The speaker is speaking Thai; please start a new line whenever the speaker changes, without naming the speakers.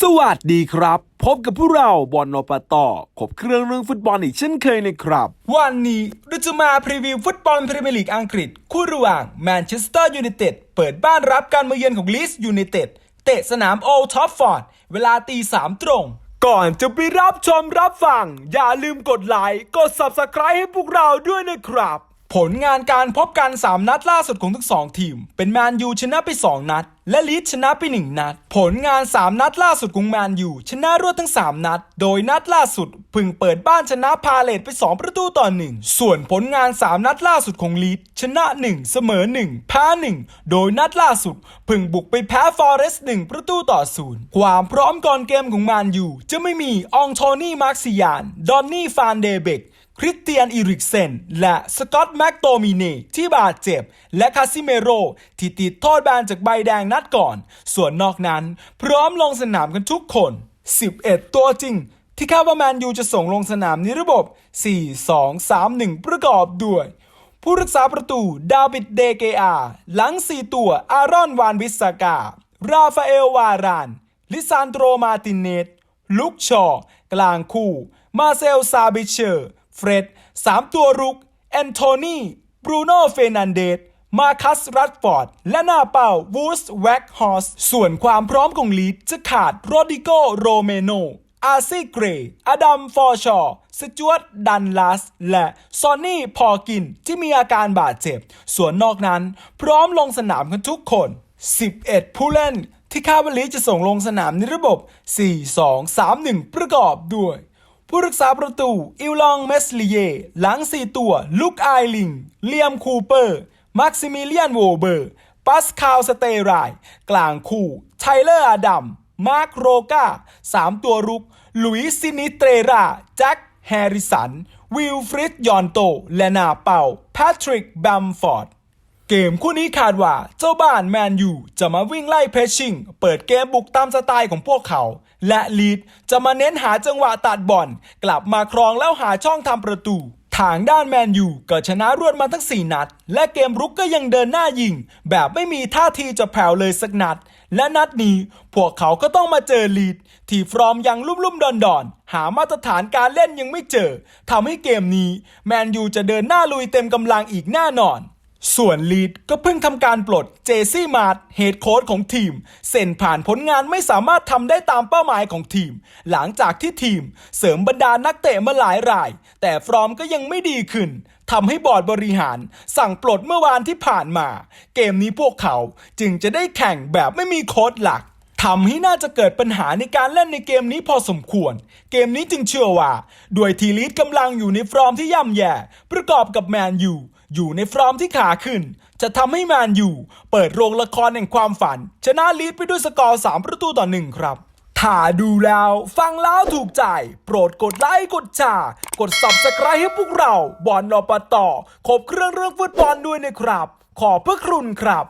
สวัสดีครับ พบกับพวกเราบอลนปตอขบเครื่องเรื่องฟุตบอลอีกเช่นเคยนะครับ
วันนี้เราจะมาพรีวิวฟุตบอลพรีเมียร์ลีกอังกฤษ คู่ระหว่างแมนเชสเตอร์ยูไนเต็ดเปิดบ้านรับการมาเยือนของลีสยูไนเต็ดเตะสนามโอลด์ทัฟฟอร์ด เวลาตีสามตรง
ก่อนจะไปรับชมรับฟัง อย่าลืมกดไลค์กด Subscribe ให้พวกเราด้วยนะครับ
ผลงานการพบกัน 3 นัดล่าสุดของทั้งสองทีม เป็นแมนยูชนะไป 2 นัด และลีดชนะไป 1 นัด ผลงาน 3 นัดล่าสุดของแมนยูชนะรวดทั้ง 3 นัด โดยนัดล่าสุดพึงเปิดบ้านชนะพาเลตไป 2 ประตูต่อ 1 ส่วนผลงาน 3 นัดล่าสุดของลีดชนะ 1 เสมอ 1 แพ้ 1 โดยนัดล่าสุดพึงบุกไปแพ้ฟอเรสต์1ประตูต่อศูนย์ความพร้อมก่อนเกมของแมนยูจะไม่มีอองโทนี่มาร์ซิยาน ดอนนี่ฟานเดเบก คริสเตียนอิริกเซน และสกอตต์แม็กโตมิเนที่บาดเจ็บ และคาซิเมโร ที่ติดโทษแบนจากใบแดงนัดก่อน ส่วนนอกนั้น พร้อมลงสนามกันทุกคน 11 ตัวจริง ที่คาดว่าแมนยูจะส่งลงสนามในระบบ 4-2-3-1 ประกอบด้วย ผู้รักษาประตูดาวิดเดเกอาหลัง 4 ตัว อารอนวานวิสากา ราฟาเอลวาราน ลิซานโดรมาตินเนตลุกชอ กลางคู่ มาเซลซาบิเชอร์ เฟร็ดสามตัวรุก แอนโทนีบรูโน่เฟนันเดสมาคัสรัดฟอร์ด และหน้าเป้าวูสแว็กฮอสส่วนความพร้อมของลีดจะขาดโรดิโกโรเมโนอาซีเกรอดัมฟอร์ชอสจวตดันลัส และซอนนี่พอกินที่มีอาการบาดเจ็บ ส่วนนอกนั้น พร้อมลงสนามกันทุกคน 11 ผู้เล่นที่คาดว่าลีจะส่งลงสนามในระบบ 4-2-3-1 ประกอบด้วย ผู้รักษาประตู อิลลองเมสลีเย หลัง 4 ตัว ลุกไอลิง เลียมคูเปอร์มักซิมิเลียนโวเบอร์ ปัสคาลสเตราย กลางคู่ ไทเลอร์อาดัม มาร์คโรกา3ตัวรุก ลุยซินิเตรราแจ็คแฮร์ริสัน วิลฟริดยอนโต และนาเป่าแพทริกแบมฟอร์ด เกมคู่นี้คาดว่าเจ้าบ้านแมนยูจะมาวิ่งไล่เพชชิ่ง เปิดเกมบุกตามสไตล์ของพวกเขา และลีดจะมาเน้นหาจังหวะตัดบอลกลับมาครองแล้วหาช่องทำประตูทางด้านแมนยูก็ชนะรวดมาทั้ง 4 นัด และเกมรุกก็ยังเดินหน้ายิง แบบไม่มีท่าทีจะแผ่วเลยสักนัด และนัดนี้ พวกเขาก็ต้องมาเจอลีด ที่ฟรอมยังลุ่มๆดอนๆหามาตรฐานการเล่นยังไม่เจอทำให้เกมนี้ แมนยูจะเดินหน้าลุยเต็มกำลังอีกแน่นอน ส่วนลีดก็เพิ่งทำการปลดเจซี่มาร์ทเฮดโค้ชของทีม เซ็นผ่านผลงานไม่สามารถทำได้ตามเป้าหมายของทีม หลังจากที่ทีมเสริมบรรดานักเตะมาหลายราย แต่ฟอร์มก็ยังไม่ดีขึ้นทำให้บอร์ดบริหาร สั่งปลดเมื่อวานที่ผ่านมา เกมนี้พวกเขาจึงจะได้แข่งแบบไม่มีโค้ชหลักทำให้น่าจะเกิดปัญหาในการเล่นในเกมนี้พอสมควร เกมนี้จึงเชื่อว่า ด้วยทีลีดกำลังอยู่ในฟอร์มที่ย่ำแย่ ประกอบกับแมนยู อยู่ในฟอร์มที่ขาขึ้น จะทำให้แมนยูเปิดโรงละครแห่งความฝัน ชนะลีดไปด้วยสกอร์ 3 ประตูต่อหนึ่งครับ ถ้าดูแล้ว ฟังแล้วถูกใจ โปรดกดไลค์กดแชร์กด subscribe ให้พวกเรา บอลนอปต่อครบเครื่องเรื่องฟุตบอลด้วยนะครับ ขอบพระคุณครับ